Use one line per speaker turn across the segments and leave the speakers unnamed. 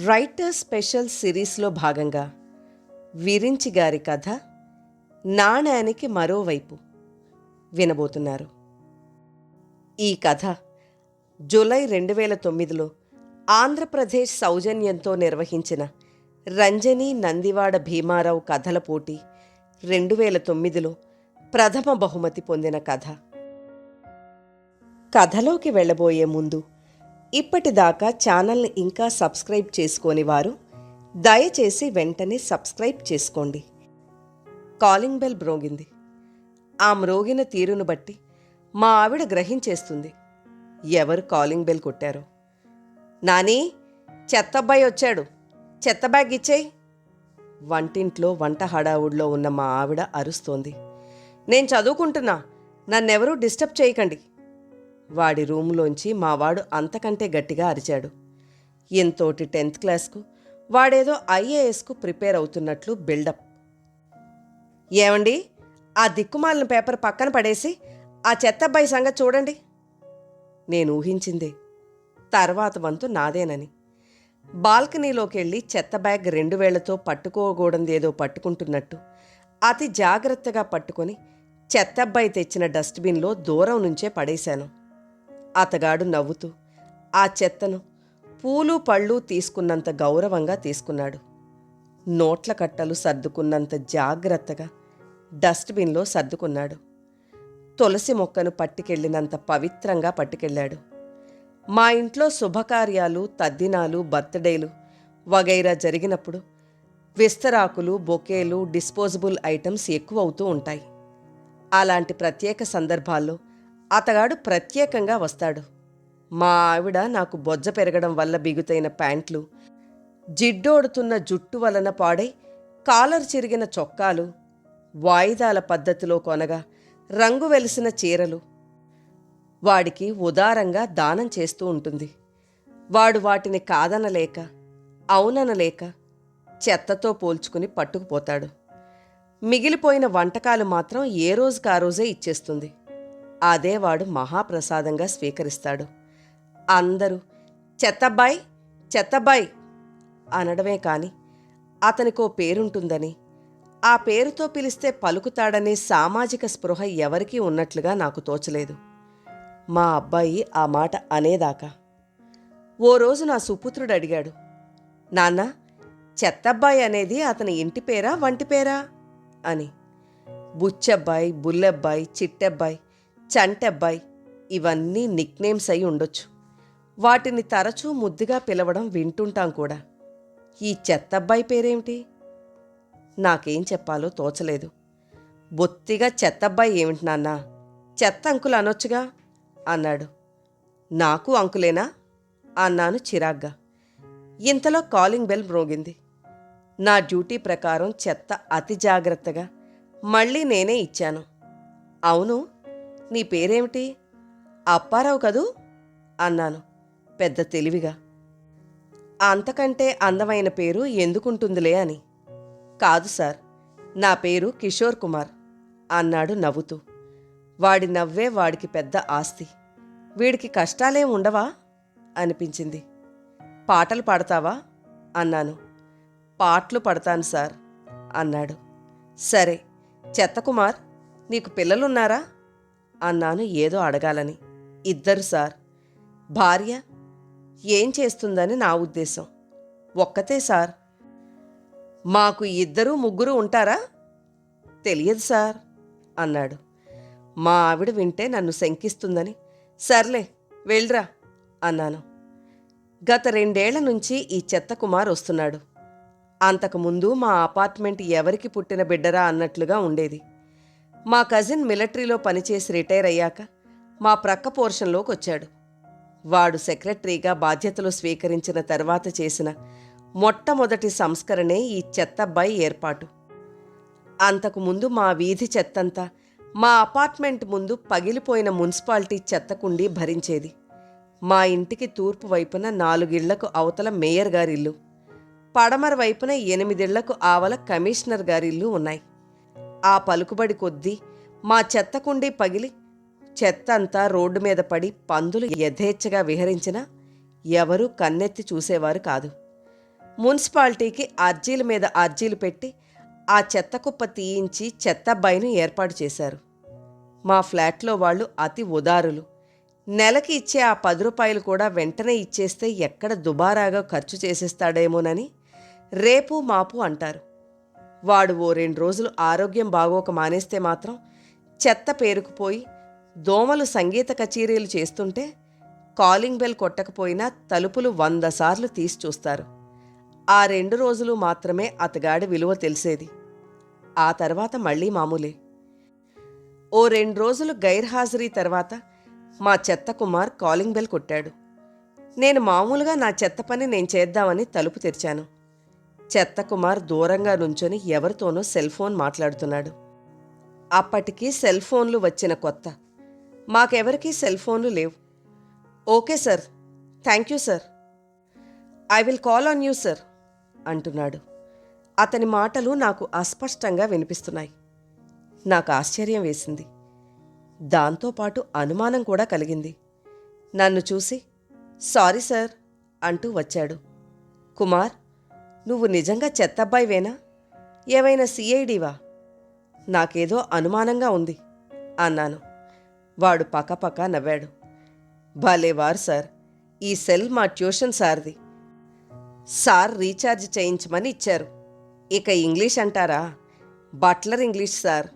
Writer special సిరీస్లో భాగంగా విరించి గారి కథ నాణానికి మరోవైపు వినబోతున్నారు. ఈ కథ జూలై రెండు వేల తొమ్మిదిలో ఆంధ్రప్రదేశ్ సౌజన్యంతో నిర్వహించిన రంజని నందివాడ భీమారావు కథల పోటీ రెండు వేల తొమ్మిదిలో ప్రథమ బహుమతి పొందిన కథ. కథలోకి వెళ్ళబోయే ముందు ఇప్పటిదాకా ఛానల్ని ఇంకా సబ్స్క్రైబ్ చేసుకోని వారు దయచేసి వెంటనే సబ్స్క్రైబ్ చేసుకోండి. కాలింగ్ బెల్ మ్రోగింది. ఆ మ్రోగిన తీరును బట్టి మా ఆవిడ గ్రహించేస్తుంది ఎవరు కాలింగ్ బెల్ కొట్టారో. నాని చెత్తబ్బాయి వచ్చాడు. చెత్త బ్యాగ్ ఇచ్చేయి. వంటింట్లో వంట హడావుడిలో ఉన్న మా ఆవిడ అరుస్తోంది. నేను చదువుకుంటున్నా నన్నెవరూ డిస్టర్బ్ చేయకండి. వాడి రూములోంచి మావాడు అంతకంటే గట్టిగా అరిచాడు. ఎంతోటి టెన్త్ క్లాస్కు వాడేదో ఐఏఎస్కు ప్రిపేర్ అవుతున్నట్లు బిల్డప్. ఏమండి? ఆ దిక్కుమాలిన పేపర్ పక్కన పడేసి ఆ చెత్తబ్బాయి సంగతి చూడండి. నేను ఊహించిందే. తర్వాత వంతు నాదేనని. బాల్కనీలోకి వెళ్ళి చెత్త బ్యాగ్ రెండు వేళ్ళతో పట్టుకోకూడదేదో పట్టుకుంటున్నట్టు అతి జాగ్రత్తగా పట్టుకొని చెత్తబ్బాయి తెచ్చిన డస్ట్బిన్లో దూరం నుంచే పడేశాను. అతగాడు నవ్వుతూ ఆ చెత్తను పూలు పళ్ళు తీసుకున్నంత గౌరవంగా తీసుకున్నాడు. నోట్ల కట్టలు సర్దుకున్నంత జాగ్రత్తగా డస్ట్బిన్లో సర్దుకున్నాడు. తులసి మొక్కను పట్టుకెళ్ళినంత పవిత్రంగా పట్టుకెళ్ళాడు. మా ఇంట్లో శుభకార్యాలు తద్దినాలు బర్త్డేలు వగైరా జరిగినప్పుడు విస్తరాకులు బొకేలు డిస్పోజబుల్ ఐటమ్స్ ఎక్కువ అవుతూ ఉంటాయి. అలాంటి ప్రత్యేక సందర్భాల్లో అతగాడు ప్రత్యేకంగా వస్తాడు. మా ఆవిడ నాకు బొజ్జ పెరగడం వల్ల బిగుతైన ప్యాంట్లు జిడ్డోడుతున్న జుట్టు వలన పాడై కాలర్ చిరిగిన చొక్కాలు వాయిదాల పద్ధతిలో కొనగా రంగు వెలిసిన చీరలు. వాడికి ఉదారంగా దానం చేస్తూ ఉంటుంది. వాడు వాటిని కాదనలేక అవుననలేక చెత్తతో పోల్చుకుని పట్టుకుపోతాడు. మిగిలిపోయిన వంటకాలు మాత్రం ఏ రోజుకి ఆ రోజే ఇచ్చేస్తుంది. అదే వాడు మహాప్రసాదంగా స్వీకరిస్తాడు. అందరూ చెత్తబ్బాయ్ చెత్తబ్బాయ్ అనడమే కాని అతనికో పేరుంటుందని ఆ పేరుతో పిలిస్తే పలుకుతాడనే సామాజిక స్పృహ ఎవరికీ ఉన్నట్లుగా నాకు తోచలేదు. మా అబ్బాయి ఆ మాట అనేదాకా. ఓ రోజు నా సుపుత్రుడు అడిగాడు నాన్న చెత్తబ్బాయి అనేది అతని ఇంటి పేరా వంటి పేరా? అని. బుచ్చబ్బాయి బుల్లెబ్బాయి చిట్టెబ్బాయి చంటెబ్బాయి ఇవన్నీ నిక్నేమ్స్ అయి ఉండొచ్చు. వాటిని తరచూ ముద్దుగా పిలవడం వింటుంటాం కూడా. ఈ చెత్తబ్బాయి పేరేమిటి? నాకేం చెప్పాలో తోచలేదు. బొత్తిగా చెత్తబ్బాయి ఏమిటి నాన్న? చెత్త అంకులు అనొచ్చుగా? అన్నాడు. నాకు అంకులేనా? అన్నాను చిరాగ్గా. ఇంతలో కాలింగ్ బెల్ మ్రోగింది. నా డ్యూటీ ప్రకారం చెత్త అతి జాగ్రత్తగా మళ్ళీ నేనే ఇచ్చాను. అవును నీ పేరేమిటి? అప్పారావు కదూ? అన్నాను పెద్ద తెలివిగా. అంతకంటే అందమైన పేరు ఎందుకుంటుందిలే అని. కాదు సార్ నా పేరు కిషోర్ కుమార్ అన్నాడు నవ్వుతూ. వాడి నవ్వే వాడికి పెద్ద ఆస్తి. వీడికి కష్టాలేం ఉండవా? అనిపించింది. పాటలు పాడతావా? అన్నాను. పాటలు పడతాను సార్ అన్నాడు. సరే చెత్త కుమార్ నీకు పిల్లలున్నారా? అన్నాను ఏదో అడగాలని. ఇద్దరు సార్. భార్య ఏం చేస్తుందని నా ఉద్దేశం. ఒక్కతే సార్. మాకు ఇద్దరు ముగ్గురు ఉంటారా? తెలియదు సార్ అన్నాడు. మా ఆవిడ వింటే నన్ను శంకిస్తుందని. సర్లే వెళ్ళరా అన్నాను. గత రెండేళ్ళ నుంచి ఈ చెత్త కుమార్ వస్తున్నాడు. అంతకుముందు మా అపార్ట్మెంట్ ఎవరికి పుట్టిన బిడ్డరా అన్నట్లుగా ఉండేది. మా కజిన్ మిలిటరీలో పనిచేసి రిటైర్ అయ్యాక మా ప్రక్క పోర్షన్లోకి వచ్చాడు. వాడు సెక్రటరీగా బాధ్యతలు స్వీకరించిన తర్వాత చేసిన మొట్టమొదటి సంస్కరణే ఈ చెత్తబ్బాయి ఏర్పాటు. అంతకుముందు మా వీధి చెత్తంతా మా అపార్ట్మెంట్ ముందు పగిలిపోయిన మున్సిపాలిటీ చెత్తకుండి భరించేది. మా ఇంటికి తూర్పు వైపున నాలుగిళ్ళకు అవతల మేయర్ గారిల్లు పడమర వైపున ఎనిమిదిళ్ళకు ఆవల కమిషనర్ గారిల్లు ఉన్నాయి. ఆ పలుకుబడి కొద్దీ మా చెత్త కుండి పగిలి చెత్త అంతా రోడ్డు మీద పడి పందులు యథేచ్ఛగా విహరించినా ఎవరూ కన్నెత్తి చూసేవారు కాదు. మున్సిపాలిటీకి అర్జీల మీద అర్జీలు పెట్టి ఆ చెత్త కుప్ప తీయించి చెత్త బైను ఏర్పాటు చేశారు. మా ఫ్లాట్లో వాళ్ళు అతి ఉదారులు. నెలకి ఇచ్చే ఆ పది రూపాయలు కూడా వెంటనే ఇచ్చేస్తే ఎక్కడ దుబారాగా ఖర్చు చేసేస్తాడేమోనని రేపు మాపు అంటారు. వాడు ఓ రెండు రోజులు ఆరోగ్యం బాగోక మానేస్తే మాత్రం చెత్త పేరుకుపోయి దోమలు సంగీత కచేరీలు చేస్తుంటే కాలింగ్ బెల్ కొట్టకపోయినా తలుపులు వంద సార్లు తీసి చూస్తారు. ఆ రెండు రోజులు మాత్రమే అతగాడి విలువ తెలిసేది. ఆ తర్వాత మళ్ళీ మామూలే. ఓ రెండు రోజులు గైర్హాజరీ తర్వాత మా చెత్త కుమార్ కాలింగ్ బెల్ కొట్టాడు. నేను మామూలుగా నా చెత్త పని నేను చేద్దామని తలుపు తెరిచాను. చెత్త కుమార్ దూరంగా నుంచొని ఎవరితోనో సెల్ ఫోన్ మాట్లాడుతున్నాడు. అప్పటికి సెల్ ఫోన్లు వచ్చిన కొత్త. మాకెవరికీ సెల్ ఫోన్లు లేవు. Okay sir. Thank you sir. I will call on you sir అంటున్నాడు. అతని మాటలు నాకు అస్పష్టంగా వినిపిస్తున్నాయి. నాకు ఆశ్చర్యం వేసింది. దాంతోపాటు అనుమానం కూడా కలిగింది. నన్ను చూసి సారీ సార్ అంటూ వచ్చాడు. కుమార్ నువ్వు నిజంగా చెత్తబ్బాయివేనా ఏవైనా సిఐడివా? నాకేదో అనుమానంగా ఉంది అన్నాను. వాడు పక్కపక్క నవ్వాడు. భలేవారు సార్ ఈ సెల్ మా ట్యూషన్ సార్ది. సార్ రీఛార్జ్ చేయించమని ఇచ్చారు. ఇక ఇంగ్లీష్ అంటారా? బట్లర్ ఇంగ్లీష్ సార్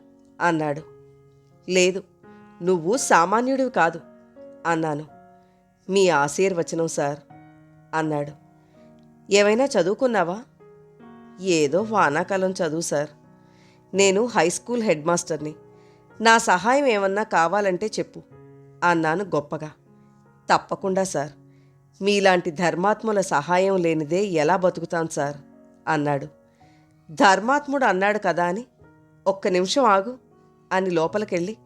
అన్నాడు. లేదు నువ్వు సామాన్యుడివి కాదు అన్నాను. మీ ఆశీర్వచనం సార్ అన్నాడు. ఏమైనా చదువుకున్నావా? ఏదో వానాకాలం చదువు సార్. నేను హై స్కూల్ హెడ్ మాస్టర్ని. నా సహాయం ఏమన్నా కావాలంటే చెప్పు అన్నాను గొప్పగా. తప్పకుండా సార్. మీలాంటి ధర్మాత్ముల సహాయం లేనిదే ఎలా బతుకుతాను సార్? అన్నాడు. ధర్మాత్ముడు అన్నాడు కదా అని. ఒక్క నిమిషం ఆగు అని లోపలికెళ్ళి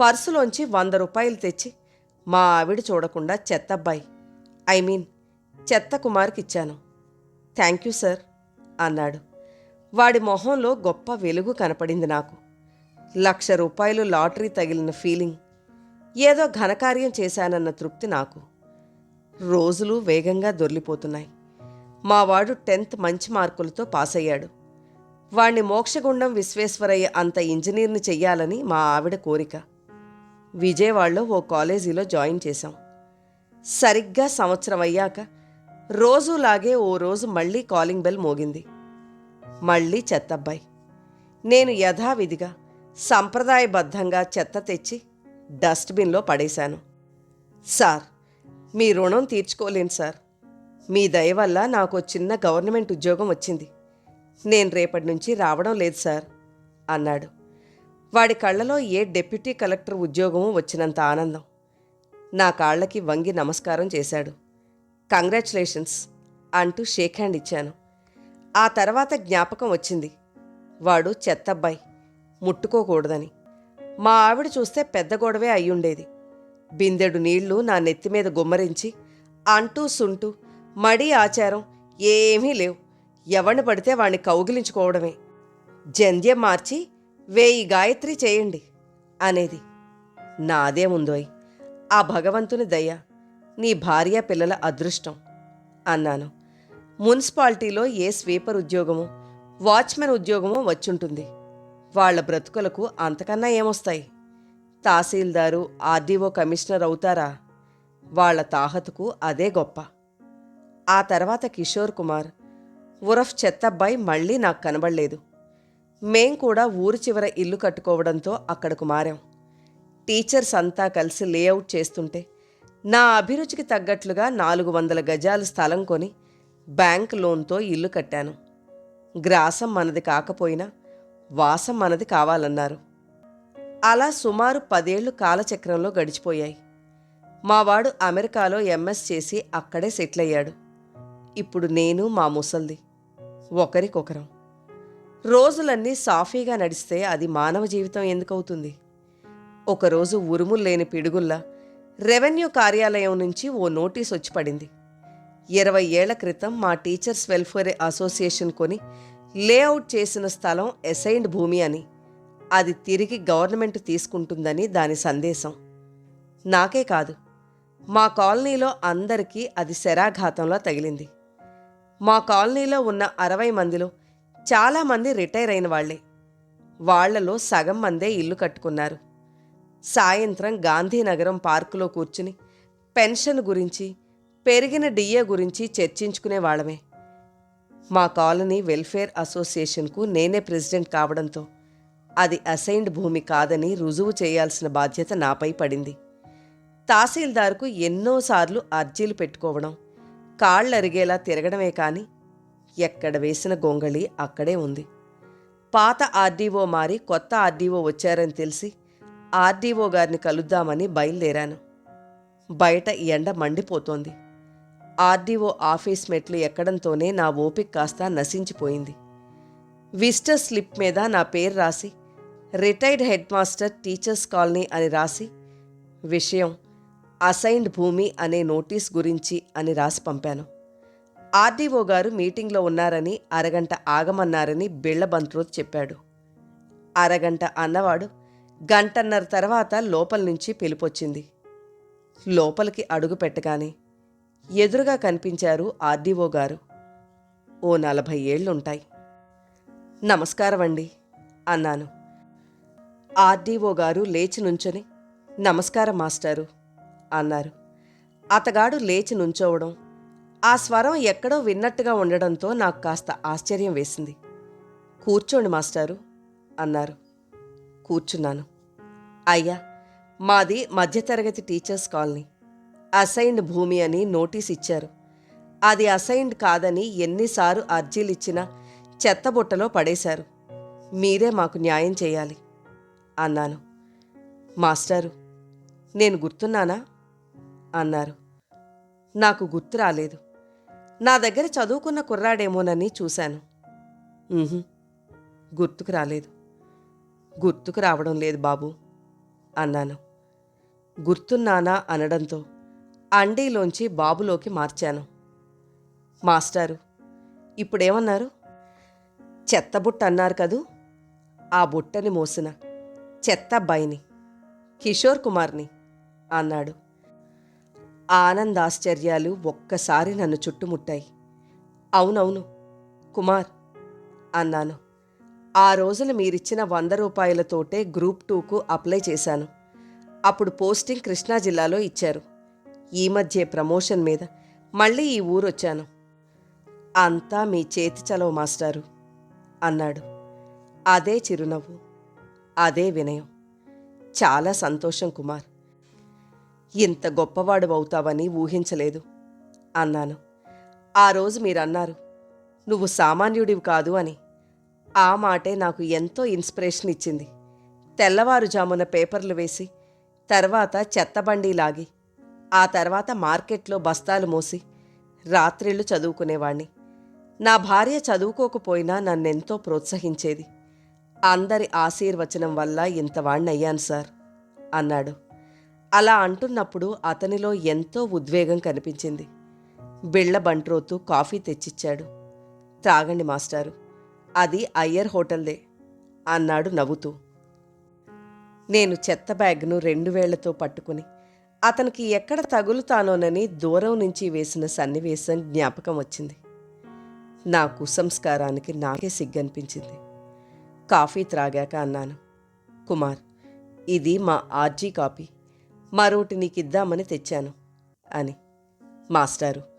పర్సులోంచి వంద రూపాయలు తెచ్చి మా ఆవిడ చూడకుండా చెత్తబ్బాయి ఐ మీన్ చెత్త కుమార్కి ఇచ్చాను. థ్యాంక్ యూ సార్ అన్నాడు. వాడి మొహంలో గొప్ప వెలుగు కనపడింది నాకు. లక్ష రూపాయలు లాటరీ తగిలిన ఫీలింగ్. ఏదో ఘనకార్యం చేశానన్న తృప్తి నాకు. రోజులు వేగంగా దొర్లిపోతున్నాయి మావాడు టెన్త్ మంచి మార్కులతో పాస్ అయ్యాడు వాణ్ణి మోక్షగుండం విశ్వేశ్వరయ్య అంత ఇంజనీర్ని చెయ్యాలని మా ఆవిడ కోరిక. విజయవాడలో ఓ కాలేజీలో జాయిన్ చేశాం. సరిగ్గా సంవత్సరం అయ్యాక రోజులాగే ఓ రోజు మళ్ళీ కాలింగ్ బెల్ మోగింది. మళ్ళీ చెత్తబ్బాయి. నేను యథావిధిగా సంప్రదాయబద్ధంగా చెత్త తెచ్చి డస్ట్బిన్లో పడేశాను. సార్ మీ రుణం తీర్చుకోలేను సార్. మీ దయ వల్ల నాకు చిన్న గవర్నమెంట్ ఉద్యోగం వచ్చింది. నేను రేపటి నుంచి రావడం లేదు సార్ అన్నాడు. వాడి కళ్ళలో ఏ డెప్యూటీ కలెక్టర్ ఉద్యోగమూ వచ్చినంత ఆనందం. నా కాళ్ళకి వంగి నమస్కారం చేశాడు. కంగ్రాచులేషన్స్ అంటూ షేక్ హ్యాండ్ ఇచ్చాను. ఆ తర్వాత జ్ఞాపకం వచ్చింది. వాడు చెత్తబ్బాయి ముట్టుకోకూడదని. మా ఆవిడ చూస్తే పెద్ద గొడవే అయ్యుండేది. బిందెడు నీళ్ళు నా నెత్తి మీద గుమ్మరించి అంటూ సుంటూ మడి ఆచారం ఏమీ లేవు. ఎవరిని పడితే వాణ్ణి కౌగిలించుకోవడమే. జంధ్యం మార్చి వేయి గాయత్రి చేయండి అనేది. నాదే ఉందోయ్ ఆ భగవంతుని దయ. నీ భార్య పిల్లల అదృష్టం అన్నాను. మున్సిపాలిటీలో ఏ స్వీపర్ ఉద్యోగమో వాచ్మెన్ ఉద్యోగమో వచ్చుంటుంది. వాళ్ళ బ్రతుకులకు అంతకన్నా ఏమొస్తాయి? తహసీల్దారు ఆర్డీఓ కమిషనర్ అవుతారా? వాళ్ళ తాహతుకు అదే గొప్ప. ఆ తర్వాత కిషోర్ కుమార్ ఉరఫ్ చెత్తబ్బాయి మళ్ళీ నాకు కనబడలేదు. మేం కూడా ఊరు చివర ఇల్లు కట్టుకోవడంతో అక్కడకు మారాం. టీచర్స్ అంతా కలిసి లేఅవుట్ చేస్తుంటే నా అభిరుచికి తగ్గట్లుగా నాలుగు వందల గజాలు స్థలం కొని బ్యాంక్ లోన్తో ఇల్లు కట్టాను. గ్రాసం మనది కాకపోయినా వాసం మనది కావాలన్నారు. అలా సుమారు పదేళ్ళు కాలచక్రంలో గడిచిపోయాయి. మావాడు అమెరికాలో ఎంఎస్ చేసి అక్కడే సెటిల్ అయ్యాడు ఇప్పుడు నేను మా ముసల్ది ఒకరికొకరం. రోజులన్నీ సాఫీగా నడిస్తే అది మానవ జీవితం ఎందుకవుతుంది? ఒకరోజు ఉరుములు లేని పిడుగుల్లా రెవెన్యూ కార్యాలయం నుంచి ఓ నోటీస్ వచ్చి పడింది. ఇరవై ఏళ్ళ క్రితం మా టీచర్స్ వెల్ఫేర్ అసోసియేషన్ కొని లేఅవుట్ చేసిన స్థలం అసైన్డ్ భూమి అని. అది తిరిగి గవర్నమెంట్ తీసుకుంటుందని దాని సందేశం. నాకే కాదు. మా కాలనీలో అందరికీ అది శరాఘాతంలో తగిలింది. మా కాలనీలో ఉన్న అరవై మందిలో చాలామంది రిటైర్ అయిన వాళ్ళే వాళ్ళలో సగం మందే ఇల్లు కట్టుకున్నారు. సాయంత్రం గాంధీనగరం పార్కులో కూర్చుని పెన్షన్ గురించి పెరిగిన డిఏ గురించి చర్చించుకునే వాళ్ళమే. మా కాలనీ వెల్ఫేర్ అసోసియేషన్కు నేనే ప్రెసిడెంట్ కావడంతో అది అసైన్డ్ భూమి కాదని రుజువు చేయాల్సిన బాధ్యత నాపై పడింది. తహసీల్దార్కు ఎన్నోసార్లు అర్జీలు పెట్టుకోవడం కాళ్ళరిగేలా తిరగడమే కాని ఎక్కడ వేసిన గొంగళి అక్కడే ఉంది. పాత ఆర్డీఓ మారి కొత్త ఆర్డీఓ వచ్చారని తెలిసి ఆర్డీఓ గారిని కలుద్దామని బయలుదేరాను. బయట ఎండ మండిపోతోంది. ఆర్డీఓ ఆఫీస్ మెట్లు ఎక్కడంతోనే నా ఓపిక కాస్త నశించిపోయింది. విజిటర్ స్లిప్ మీద నా పేరు రాసి retired head master teachers colony అని రాసి విషయం అసైన్డ్ భూమి అనే నోటీస్ గురించి అని రాసి పంపాను. ఆర్డీఓ గారు మీటింగ్లో ఉన్నారని అరగంట ఆగమన్నారని బిళ్ళబంత్రోత్ చెప్పాడు. అరగంట అన్నవాడు గంటన్నర తర్వాత లోపల నుంచి పిలుపొచ్చింది. లోపలికి అడుగు పెట్టగానే ఎదురుగా కనిపించారు ఆర్డీఓ గారు. ఓ నలభై ఏళ్ళుంటాయి నమస్కారం అండి అన్నాను. ఆర్డీఓ గారు లేచి నుంచొని నమస్కారం మాస్టారు అన్నారు. అతగాడు లేచి నుంచోవడం ఆ స్వరం ఎక్కడో విన్నట్టుగా ఉండడంతో నాకు కాస్త ఆశ్చర్యం వేసింది. కూర్చోండి మాస్టారు అన్నారు. కూర్చున్నాను. అయ్యా మాది మధ్యతరగతి టీచర్స్ కాలనీ. అసైన్డ్ భూమి అని నోటీస్ ఇచ్చారు. అది అసైన్డ్ కాదని ఎన్నిసార్లు అర్జీలు ఇచ్చినా చెత్తబుట్టలో పడేశారు. మీరే మాకు న్యాయం చేయాలి అన్నాను. మాస్టారు నేను గుర్తున్నానా? అన్నారు. నాకు గుర్తు రాలేదు. నా దగ్గర చదువుకున్న కుర్రాడేమోనని చూశాను. గుర్తుకు రాలేదు. గుర్తుకు రావడం లేదు బాబు. అన్నాను. గుర్తున్నానా అనడంతో అండీలోంచి బాబులోకి మార్చాను. మాస్టారు ఇప్పుడేమన్నారు? చెత్త బుట్ట అన్నారు కదూ? ఆ బుట్టని మోసిన చెత్త అబ్బాయిని కిషోర్ కుమార్ని అన్నాడు. ఆనందాశ్చర్యాలు ఒక్కసారి నన్ను చుట్టుముట్టాయి. అవునవును కుమార్ అన్నాను. ఆ రోజున మీరిచ్చిన వంద రూపాయలతోటే గ్రూప్ టూకు అప్లై చేశాను. అప్పుడు పోస్టింగ్ కృష్ణా జిల్లాలో ఇచ్చారు. ఈ మధ్య ప్రమోషన్ మీద మళ్ళీ ఈ ఊరొచ్చాను. అంతా మీ చేతి చలవ మాస్టారు అన్నాడు. అదే చిరునవ్వు అదే వినయం. చాలా సంతోషం కుమార్. ఇంత గొప్పవాడు అవుతావని ఊహించలేదు అన్నాను. ఆ రోజు మీరన్నారు నువ్వు సామాన్యుడివి కాదు అని. ఆ మాటే నాకు ఎంతో ఇన్స్పిరేషన్ ఇచ్చింది. తెల్లవారుజామున పేపర్లు వేసి తర్వాత చెత్తబండి లాగి ఆ తర్వాత మార్కెట్లో బస్తాలు మోసి రాత్రిళ్ళు చదువుకునేవాణ్ణి. నా భార్య చదువుకోకపోయినా నన్నెంతో ప్రోత్సహించేది. అందరి ఆశీర్వచనం వల్ల ఇంతవాణ్ణయ్యాను సార్ అన్నాడు. అలా అంటున్నప్పుడు అతనిలో ఎంతో ఉద్వేగం కనిపించింది. బిళ్ళ బంట్రోతు కాఫీ తెచ్చిచ్చాడు. త్రాగండి మాస్టారు. అది అయ్యర్ హోటల్దే అన్నాడు నవ్వుతూ. నేను చెత్త బ్యాగ్ను రెండు వేళ్ళతో పట్టుకుని అతనికి ఎక్కడ తగులుతానోనని దూరం నుంచి వేసిన సన్నివేశం జ్ఞాపకం వచ్చింది. నా కుసంస్కారానికి నాకే సిగ్గనిపించింది. కాఫీ త్రాగాక అన్నాను. కుమార్ ఇది మా ఆర్జీ కాపీ. మరోటి నీకిద్దామని తెచ్చాను అని. మాస్టారు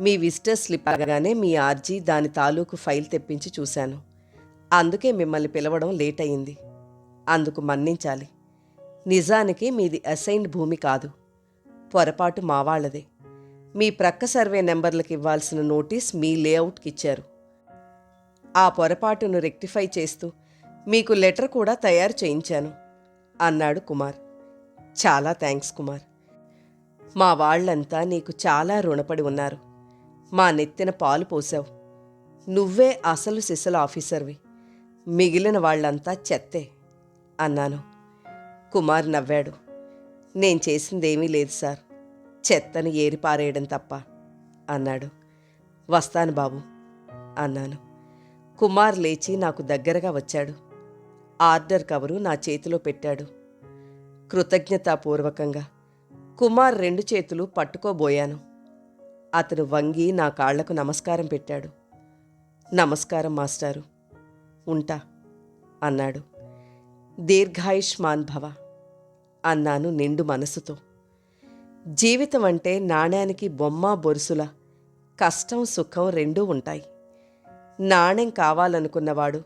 మీ విజిటర్ స్లిప్ అనగానే మీ ఆర్జీ దాని తాలూకు ఫైల్ తెప్పించి చూశాను. అందుకే మిమ్మల్ని పిలవడం లేట్ అయింది అందుకు మన్నించాలి. నిజానికి మీది అసైన్డ్ భూమి కాదు. పొరపాటు మావాళ్ళదే మీ ప్రక్క సర్వే నెంబర్లకు ఇవ్వాల్సిన నోటీస్ మీ లేఅవుట్కి ఇచ్చారు. ఆ పొరపాటును రెక్టిఫై చేస్తూ మీకు లెటర్ కూడా తయారు చేయించాను అన్నాడు కుమార్. చాలా థ్యాంక్స్ కుమార్. మా వాళ్ళంతా నీకు చాలా రుణపడి ఉన్నారు. మా నెత్తిన పాలు పోసావు నువ్వే అసలు సిసలు ఆఫీసర్వి. మిగిలిన వాళ్ళంతా చెత్తే అన్నాను. కుమార్ నవ్వాడు. నేను చేసిందేమీ లేదు సార్. చెత్తను ఏరిపారేయడం తప్ప అన్నాడు. వస్తాను బాబు అన్నాను. కుమార్ లేచి నాకు దగ్గరగా వచ్చాడు. ఆర్డర్ కవరు నా చేతిలో పెట్టాడు. కృతజ్ఞతాపూర్వకంగా కుమార్ రెండు చేతులు పట్టుకోబోయాను. అతడు వంగి నా కాళ్ళకు నమస్కారం పెట్టాడు. నమస్కారం మాస్టారు. ఉంటా అన్నాడు. దీర్ఘాయుష్మాన్ భవ అన్నాను నిండు మనసుతో. జీవితం అంటే నాణ్యానికి బొమ్మ బొరుసుల కష్టం సుఖం రెండూ ఉంటాయి. నాణ్యం కావాలనుకున్నవాడు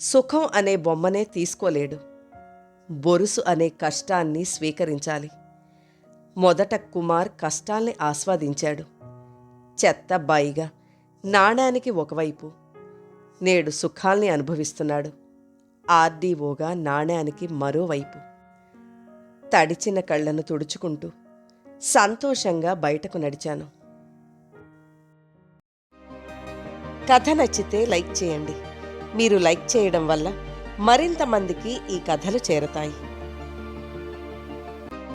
సుఖం అనే బొమ్మనే తీసుకోలేడు. బొరుసు అనే కష్టాన్ని స్వీకరించాలి. మొదట కుమార్ కష్టాల్ని ఆస్వాదించాడు. చెత్త బాయిగా నాణ్యానికి ఒకవైపు. నేడు సుఖాల్ని అనుభవిస్తున్నాడు. ఆర్డీఓగా నాణ్యానికి మరోవైపు. తడిచిన కళ్ళను తుడుచుకుంటూ సంతోషంగా బయటకు నడిచాను. కథ నచ్చితే లైక్ చేయండి. మీరు లైక్ చేయడం వల్ల మరింత మందికి ఈ కథలు చేరతాయి.